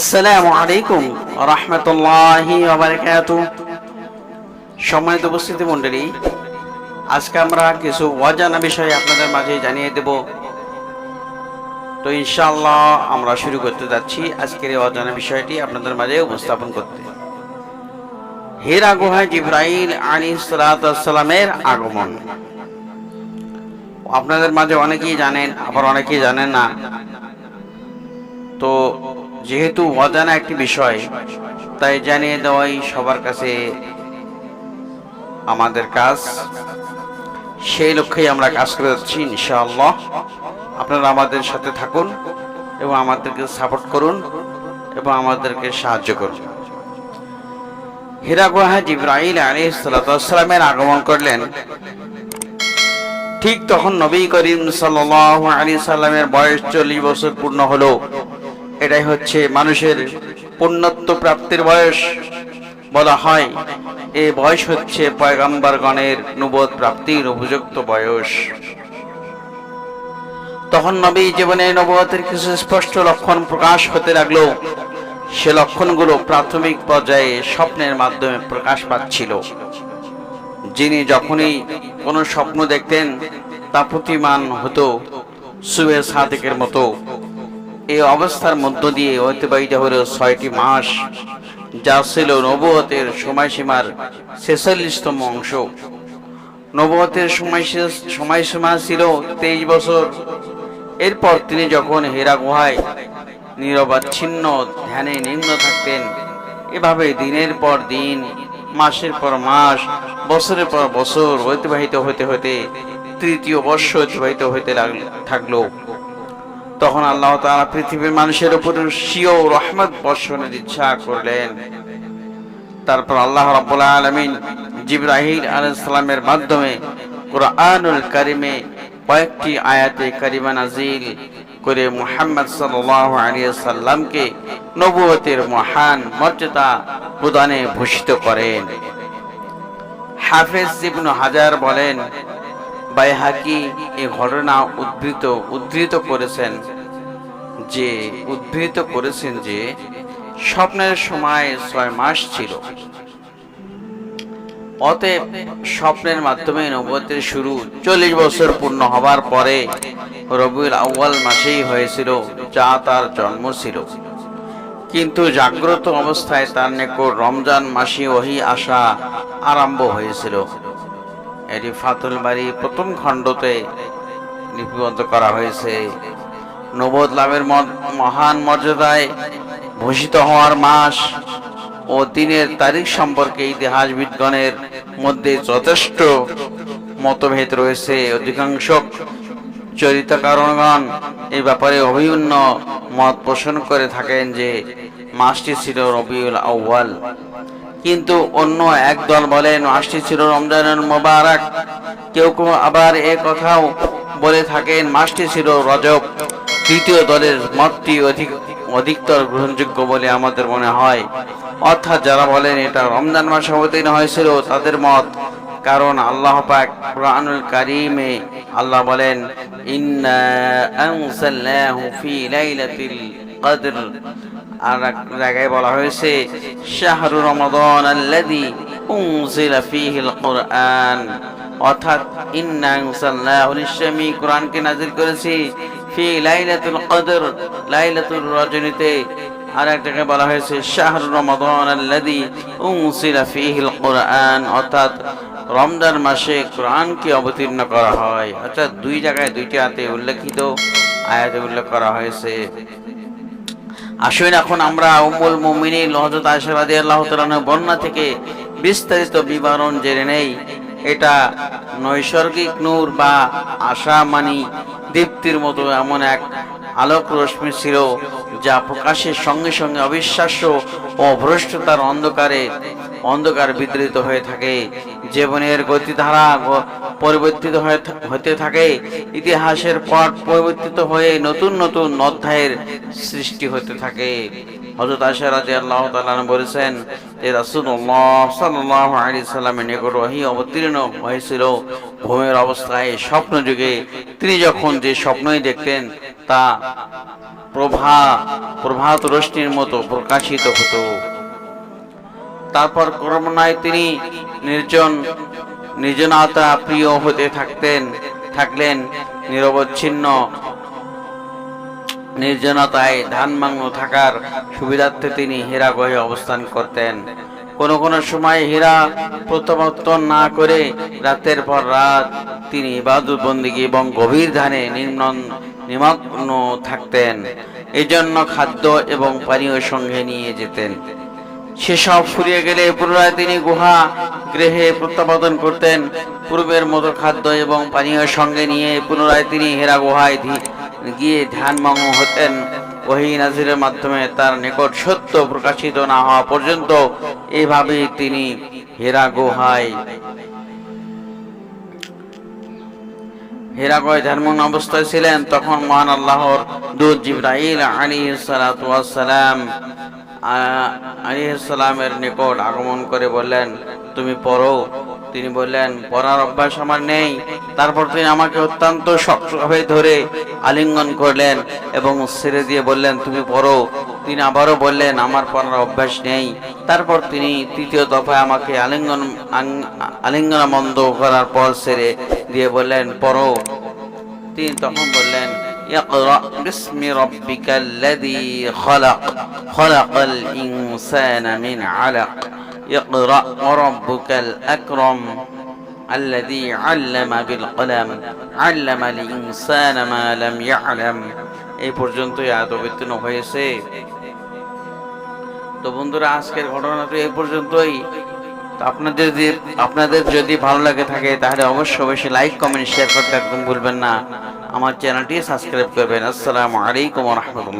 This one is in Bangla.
আসসালামু আলাইকুম রহমতুল্লাহি সম্মানিত উপস্থিতি মণ্ডলী, আজকে আমরা কিছু অজানা বিষয় আপনাদের মাঝে জানিয়ে দেব। তো ইনশাআল্লাহ আমরা শুরু করতে যাচ্ছি আজকের এই অজানা বিষয়টি আপনাদের মাঝে উপস্থাপন করতে। হেরা গুহায় জিব্রাইল আলী আগমন। আপনাদের মাঝে অনেকেই জানেন, আবার অনেকেই জানেন না। তো যেহেতু অজানা একটি বিষয়, তাই জানিয়ে দেওয়াই সবার কাছে আমাদের কাজ। সেই লক্ষ্যেই আমরা কাজ করে যাচ্ছি, ইনশাআল্লাহ। আপনারা আমাদের সাথে থাকুন এবং আমাদেরকে সাপোর্ট করুন এবং আমাদেরকে সাহায্য করুন। হীরা গুহা জিব্রাইল আলী সালামের আগমন করলেন। ঠিক তখন নবী করিম সাল্লাহ আলী সাল্লামের বয়স চল্লিশ বছর পূর্ণ হলো। এটাই হচ্ছে মানুষের পুণ্যত্ব প্রাপ্তির বয়স বলা হয়। এই বয়স হচ্ছে পয়গাম্বারগণের নবদ প্রাপ্তির উপযুক্ত বয়স। তখন নবী জীবনে নবতের কিছু স্পষ্ট লক্ষণ প্রকাশ হতে লাগল। সে লক্ষণগুলো প্রাথমিক পর্যায়ে স্বপ্নের মাধ্যমে প্রকাশ পাচ্ছিল। যিনি যখনই কোনো স্বপ্ন দেখতেন, তা প্রতিমান হতো সুবে সাদেকের মতো। এই অবস্থার মধ্য দিয়ে অতিবাহিত হল ছয়টি মাস, যা ছিল নবতের সময়সীমার ছেচল্লিশতম অংশ। নবতের সময় সময়সীমা ছিল তেইশ বছর। এরপর তিনি যখন হেরা গুহায় নিরবাচ্ছিন্ন ধ্যানে নিম্ন থাকতেন, এভাবে দিনের পর দিন, মাসের পর মাস, বছরের পর বছর অতিবাহিত হতে হতে তৃতীয় বর্ষ অতিবাহিত হতে থাকল। তখন আল্লাহ তাআলা পৃথিবীর মানুষের উপর সিও রহমত বর্ষণের ইচ্ছা করলেন। তারপর আল্লাহ রাব্বুল আলামিন জিব্রাহিল আলাইহিস সালামের মাধ্যমে কোরআনুল কারিমে কয়েকটি আয়াতে কারিমা নাজিল করে মুহাম্মদ সাল্লামকে নবুয়তের মহান মর্যাদা প্রদানে ভূষিত করেন। হাফেজ ইবনু হাজার বলেন, বাইহাকি এই ঘটনা উদ্ধৃত উদ্ধৃত করেছেন। যে উদ্ধৃত করেছেন যে স্বপ্নের সময় ছয় মাস ছিল। অতএব স্বপ্নের মাধ্যমে নবতের শুরু চল্লিশ বছর পূর্ণ হবার পরে রবিউল আউ্য়াল মাসেই হয়েছিল যা তার জন্ম ছিল। কিন্তু জাগ্রত অবস্থায় তার নিকট রমজান মাসে ওহি আসা আরম্ভ হয়েছিল। এটি ফাতুল বাড়ি প্রথম খণ্ডতে লিপিবদ্ধ করা হয়েছে। নবদ লাভের মহান মর্যাদায় ভূষিত হওয়ার মাস ও দিনের তারিখ সম্পর্কে ইতিহাসবিদগণের মধ্যে যথেষ্ট মতভেদ রয়েছে। অধিকাংশ চরিত্রকারণগণ এই ব্যাপারে অভিন্ন মত পোষণ করে থাকেন যে, মাসটি ছিল রবিউল আউ্বাল কিন্তু অন্য এক দল বলেন, মাসটি ছিল রমজানের মোবারক। কেউ কেউ আবার এ কথাও বলে থাকেন, মাসটি ছিল রজব। তৃতীয় দলের মতটি অধিক, অধিকতর গ্রহণযোগ্য বলে আমাদের মনে হয়। অর্থাৎ যারা বলেন এটা রমজান মাসে অবতীর্ণ হয়েছিল, তাদের মত। কারণ আল্লাহ পাক কুরআনুল কারীমে আল্লাহ বলেন, ইন্না আনসালনাহু ফি লাইলাতিল কদর। আর জায়গায় বলা হয়েছে, শাহরু রমাদান আল্লাযী উনজিলা ফীহিল কুরআন। অর্থাৎ, ইন্না আনসালনাহু নিশ্চয়ই কোরআনকে নাজিল করেছি। লাইলাতুল কদর, লাইলাতুল রজনীতে আর এক জায়গায় বলা হয়েছে রমাদান আল্লাযী কুরআন অর্থাৎ রমজান মাসে অবতীর্ণ করা হয়। অর্থাৎ দুই জায়গায় দুইটি আয়াতে উল্লেখিত আয়াতে উল্লেখ করা হয়েছে। আসুন এখন আমরা উম্মুল মুমিনিন হযরত আয়েশা রাদিয়াল্লাহু তাআলা বর্ণনা থেকে বিস্তারিত বিবরণ জেনে নেই। এটা নৈসর্গিক নূর বা আশামানি দীপ্তির মতো এমন এক আলোক রশ্মি ছিল যা প্রকাশের সঙ্গে সঙ্গে অবিশ্বাস্য ও ভ্রষ্টতার অন্ধকারে অন্ধকার বিদ্রিত হয়ে থাকে। জীবনের গতিধারা পরিবর্তিত হতে থাকে। ইতিহাসের পট পরিবর্তিত হয়ে নতুন নতুন অধ্যায়ের সৃষ্টি হতে থাকে। হযরত আয়েশা রাদিয়াল্লাহু তাআলা বলেছেন যে রাসূলুল্লাহ সাল্লাল্লাহু আলাইহি সাল্লামের নিকট ওহী অবতীর্ণ হয়েছিল। ঘুমের অবস্থায় স্বপ্ন যুগে তিনি যখন যে স্বপ্নই দেখতেন, তা প্রভা, প্রভাত রশ্মির মতো প্রকাশিত হতো। তারপর করমনায় তিনি নির্জন, নির্জনতা প্রিয় হতে থাকতেন, থাকলেন, নিরবচ্ছিন্ন নির্জনতায় ধানমাগ্ন থাকার সুবিধার্থে তিনি হীরাগহে অবস্থান করতেন। কোনো কোনো সময় হীরা প্রত্যাবর্তন না করে রাতের পর রাত তিনি ইবাদত বন্দিগি এবং গভীর ধ্যানে নিম্ন নিমগ্ন থাকতেন। এজন্য খাদ্য এবং পানীয় সঙ্গে নিয়ে যেতেন। সেসব ফুরিয়ে গেলে পুনরায় তিনি গুহা গৃহে প্রত্যাবর্তন করতেন। পূর্বের মতো খাদ্য এবং পানীয় সঙ্গে নিয়ে পুনরায় তিনি হেরা গুহায় গিয়ে ধ্যানমগ্ন হতেন। ওহি নাজিরের মাধ্যমে তার নিকট সত্য প্রকাশিত না হওয়া পর্যন্ত এইভাবেই তিনি হেরা গুহায় হেরাগয় ধ্যানমগ্ন অবস্থায় ছিলেন। তখন মহান আল্লাহর দূত জিব্রাইল আলী সালাম আলিহালামের নিকট আগমন করে বললেন, তুমি পড়ো। তিনি বললেন পড়ার অভ্যাস আমার নেই তারপর তিনি আমাকে অত্যন্ত শক্তভাবে ধরে আলিঙ্গন করলেন এবং ছেড়ে দিয়ে বললেন তুমি পড়ো তিনি আবারও বললেন আমার পড়ার অভ্যাস নেই তারপর তিনি তৃতীয় দফায় আমাকে আলিঙ্গন আং- আলিঙ্গন বন্ধ করার পর ছেড়ে দিয়ে বললেন পড়ো তিনি তখন বললেন اقرأ باسم ربك الذي خلق خلق الإنسان من علق اقرأ وربك الأكرم الذي علم بالقلم علم الإنسان ما لم يعلم এই পর্যন্তই আয়াত অবতীর্ণ হয়েছে তো বন্ধুরা আজকের ঘটনা তো এই পর্যন্তই তো আপনাদের যদি আপনাদের যদি ভালো লাগে থাকে তাহলে অবশ্যই অবশ্যই লাইক কমেন্ট শেয়ার করতে একদম ভুলবেন না আমার চ্যানেলটি সাবস্ক্রাইব করবেন আসসালামু আলাইকুম রহমতুল্লাহ